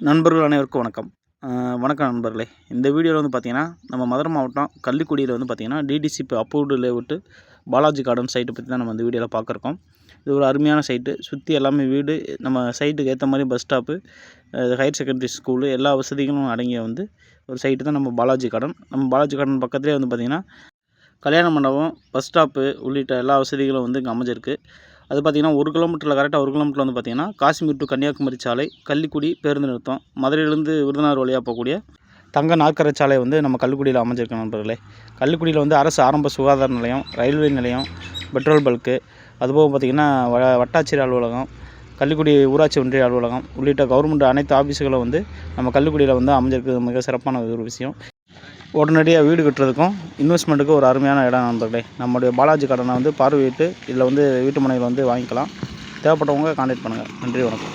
நண்பர்கள் அனைவருக்கும் வணக்கம். வணக்கம் நண்பர்களே. இந்த வீடியோவில் வந்து பார்த்திங்கன்னா நம்ம மதுரை மாவட்டம் கள்ளிக்குடியில் வந்து பார்த்திங்கன்னா DTCP approved layout Balaji garden சைட்டை பற்றி தான் நம்ம இந்த வீடியோவில் பார்க்குறோம் இது ஒரு அருமையான சைட்டு சுற்றி எல்லாமே வீடு. நம்ம சைட்டுக்கு ஏற்ற மாதிரி bus stop higher secondary school எல்லா வசதிகளும் அடங்கிய வந்து ஒரு சைட்டு தான் நம்ம பாலாஜி கார்டன். நம்ம பாலாஜி கார்டன் பக்கத்துலேயே வந்து பார்த்திங்கன்னா கல்யாண மண்டபம் பஸ் ஸ்டாப்பு உள்ளிட்ட எல்லா வசதிகளும் வந்து இங்கே அமைஞ்சிருக்கு. அது பார்த்திங்கன்னா ஒரு கிலோமீட்டரில் கரெக்டாக ஒரு கிலோமீட்டர் வந்து பார்த்திங்கன்னா காஷ்மீர் டு கன்னியாகுமரி சாலை கள்ளிக்குடி பேருந்து நிறுத்தம் மதுரையிலேருந்து விருதுநகர் வழியாக போகக்கூடிய தங்க நாற்கரை சாலை வந்து நம்ம கள்ளிக்குடியில் அமைஞ்சிருக்கு நண்பர்களே. கள்ளிக்குடியில் வந்து அரசு ஆரம்ப சுகாதார நிலையம் ரயில்வே நிலையம் பெட்ரோல் பல்க்கு அதுபோக பார்த்திங்கன்னா வ வட்டாட்சியர் அலுவலகம் கள்ளிக்குடி ஊராட்சி ஒன்றிய அலுவலகம் உள்ளிட்ட கவர்மெண்ட் அனைத்து ஆஃபீஸுகளும் வந்து நம்ம கள்ளிக்குடியில் வந்து அமைஞ்சிருக்கு. மிக சிறப்பான ஒரு விஷயம். உடனடியாக வீடு கட்டுறதுக்கும் இன்வெஸ்ட்மெண்ட்டுக்கும் ஒரு அருமையான இடம் நண்பர்களே நம்முடைய பாலாஜி கடனை வந்து பார்வையிட்டு இதில் வந்து வீட்டு மனையில் வந்து வாங்கிக்கலாம். தேவைப்பட்டவங்க கான்டாக்ட் பண்ணுங்கள் நன்றி வணக்கம்.